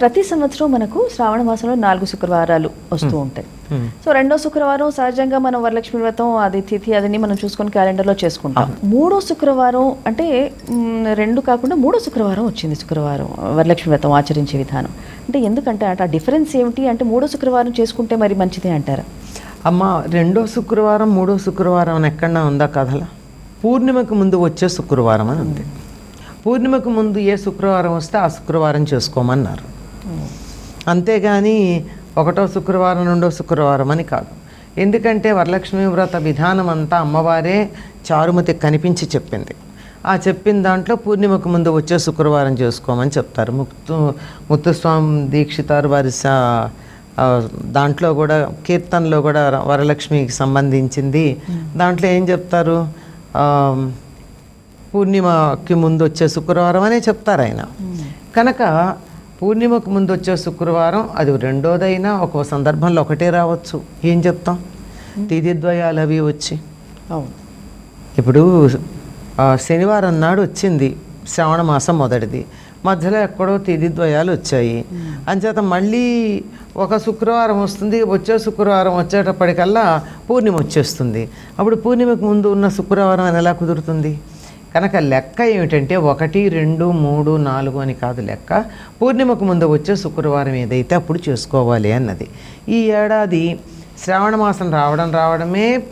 ప్రతి సంవత్సరం మనకు శ్రావణ మాసంలో నాలుగు శుక్రవారాలు వస్తూ ఉంటాయి. Hmm. సో రెండో శుక్రవారం సహజంగా మనం వరలక్ష్మి వ్రతం అది తిథి అదని మనం చూసుకొని క్యాలెండర్లో చేసుకుంటాం. మూడో శుక్రవారం అంటే రెండు కాకుండా మూడో శుక్రవారం వచ్చింది శుక్రవారం వరలక్ష్మి వ్రతం ఆచరించే విధానం. అంటే ఎందుకంటే అట ఆ డిఫరెన్స్ ఏమిటి అంటే మూడో శుక్రవారం చేసుకుంటే మరి మంచిదే అంటారా? అమ్మ రెండో శుక్రవారం మూడో శుక్రవారం అని ఎక్కడన్నా ఉందా కథలా? పూర్ణిమకు ముందు వచ్చే శుక్రవారం అని ఉంది. పూర్ణిమకు ముందు ఏ శుక్రవారం వస్తే ఆ శుక్రవారం చేసుకోమన్నారు. అంతేగాని ఒకటో శుక్రవారం రెండో శుక్రవారం అని కాదు. ఎందుకంటే వరలక్ష్మి వ్రత విధానం అంతా అమ్మవారే చారుమతి కనిపించి చెప్పింది. ఆ చెప్పిన దాంట్లో పూర్ణిమకు ముందు వచ్చే శుక్రవారం చేసుకోమని చెప్తారు. ముక్తు ముత్తుస్వామి దీక్షితారు వారి దాంట్లో కూడా కీర్తనలో కూడా వరలక్ష్మికి సంబంధించింది. దాంట్లో ఏం చెప్తారు? పూర్ణిమకి ముందు వచ్చే శుక్రవారం అనే చెప్తారు ఆయన. కనుక పూర్ణిమకు ముందు వచ్చే శుక్రవారం అది రెండోదైనా ఒక సందర్భంలో ఒకటే రావచ్చు. ఏం చెప్తాం? తిథిద్వయాలు అవి వచ్చి. అవును. ఇప్పుడు శనివారం నాడు వచ్చింది శ్రావణ మాసం మొదటిది. మధ్యలో ఎక్కడో తిథిద్వయాలు వచ్చాయి. అంచేత మళ్ళీ ఒక శుక్రవారం వస్తుంది వచ్చే శుక్రవారం వచ్చేటప్పటికల్లా పూర్ణిమ వచ్చేస్తుంది. అప్పుడు పూర్ణిమకు ముందు ఉన్న శుక్రవారం ఎలా కుదురుతుంది? కనుక లెక్క ఏమిటంటే ఒకటి రెండు మూడు నాలుగు అని కాదు లెక్క. పూర్ణిమకు ముందు వచ్చే శుక్రవారం ఏదైతే అప్పుడు చేసుకోవాలి అన్నది. ఈ ఏడాది శ్రావణ మాసం రావడం రావడమే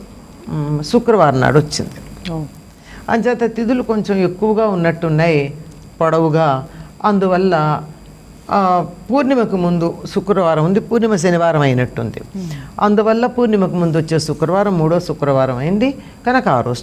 శుక్రవారం నాడు వచ్చింది. అంచేత తిథులు కొంచెం ఎక్కువగా ఉన్నట్టున్నాయి పొడవుగా. అందువల్ల పూర్ణిమకు ముందు శుక్రవారం ఉంది పూర్ణిమ శనివారం అయినట్టుంది. అందువల్ల పూర్ణిమకు ముందు వచ్చే శుక్రవారం మూడో శుక్రవారం అయింది కనుక ఆ రోజు